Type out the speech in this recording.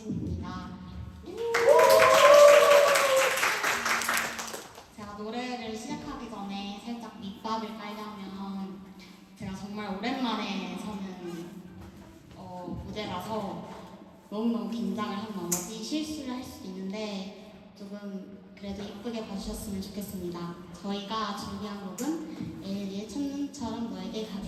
정신입니다. 제가 노래를 시작하기 전에 살짝 밑밥을 깔자면 제가 정말 오랜만에 서는 어, 무대라서 너무너무 긴장을 한 나머지 실수를 할 수도 있는데 조금 그래도 이쁘게 봐주셨으면 좋겠습니다. 저희가 준비한 곡은 에일리의 첫눈처럼 너에게 가